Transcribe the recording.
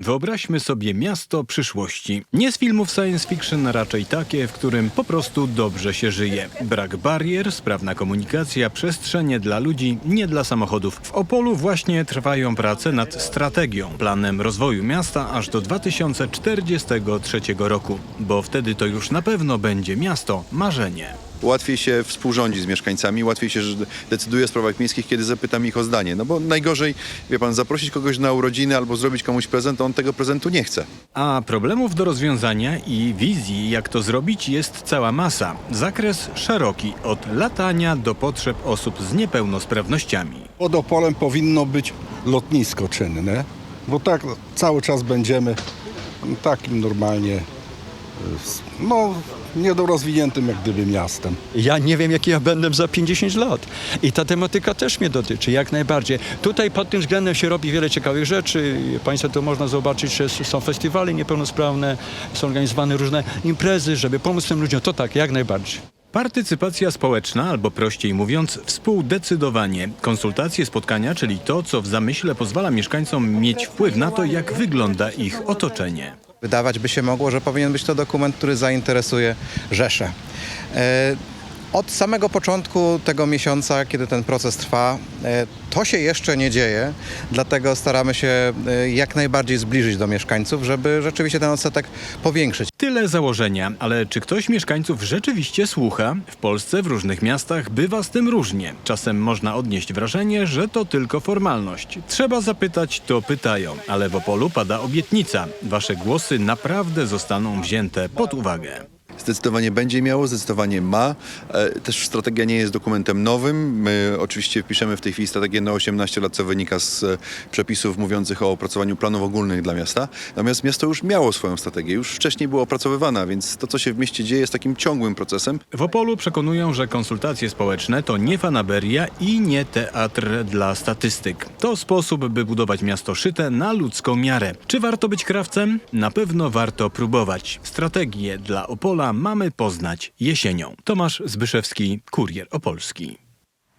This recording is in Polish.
Wyobraźmy sobie miasto przyszłości. Nie z filmów science fiction, raczej takie, w którym po prostu dobrze się żyje. Brak barier, sprawna komunikacja, przestrzenie dla ludzi, nie dla samochodów. W Opolu właśnie trwają prace nad strategią, planem rozwoju miasta aż do 2043 roku, bo wtedy to już na pewno będzie miasto marzenie. Łatwiej się współrządzi z mieszkańcami, łatwiej się że decyduje o sprawach miejskich, kiedy zapytam ich o zdanie. No bo najgorzej, wie pan, zaprosić kogoś na urodziny albo zrobić komuś prezent, a on tego prezentu nie chce. A problemów do rozwiązania i wizji, jak to zrobić, jest cała masa. Zakres szeroki, od latania do potrzeb osób z niepełnosprawnościami. Pod Opolem powinno być lotnisko czynne, bo tak cały czas będziemy takim normalnie, no, niedorozwiniętym jak gdyby miastem. Ja nie wiem, jaki ja będę za 50 lat. I ta tematyka też mnie dotyczy, jak najbardziej. Tutaj pod tym względem się robi wiele ciekawych rzeczy. Państwo to można zobaczyć, że są festiwale niepełnosprawne, są organizowane różne imprezy, żeby pomóc tym ludziom. To tak, jak najbardziej. Partycypacja społeczna, albo prościej mówiąc, współdecydowanie. Konsultacje, spotkania, czyli to, co w zamyśle pozwala mieszkańcom mieć wpływ na to, jak wygląda ich otoczenie. Wydawać by się mogło, że powinien być to dokument, który zainteresuje Rzeszę. Od samego początku tego miesiąca, kiedy ten proces trwa, e, to się jeszcze nie dzieje, dlatego staramy się e, jak najbardziej zbliżyć do mieszkańców, żeby rzeczywiście ten odsetek powiększyć. Tyle założenia, ale czy ktoś mieszkańców rzeczywiście słucha? W Polsce, w różnych miastach bywa z tym różnie. Czasem można odnieść wrażenie, że to tylko formalność. Trzeba zapytać, to pytają, ale w Opolu pada obietnica. Wasze głosy naprawdę zostaną wzięte pod uwagę. Zdecydowanie będzie miało, zdecydowanie ma. E, Też strategia nie jest dokumentem nowym. My oczywiście wpiszemy w tej chwili strategię na 18 lat, co wynika z e, przepisów mówiących o opracowaniu planów ogólnych dla miasta. Natomiast miasto już miało swoją strategię, już wcześniej była opracowywana, więc to, co się w mieście dzieje, jest takim ciągłym procesem. W Opolu przekonują, że konsultacje społeczne to nie fanaberia i nie teatr dla statystyk. To sposób, by budować miasto szyte na ludzką miarę. Czy warto być krawcem? Na pewno warto próbować. Strategię dla Opola mamy poznać jesienią. Tomasz Zbyszewski, Kurier Opolski.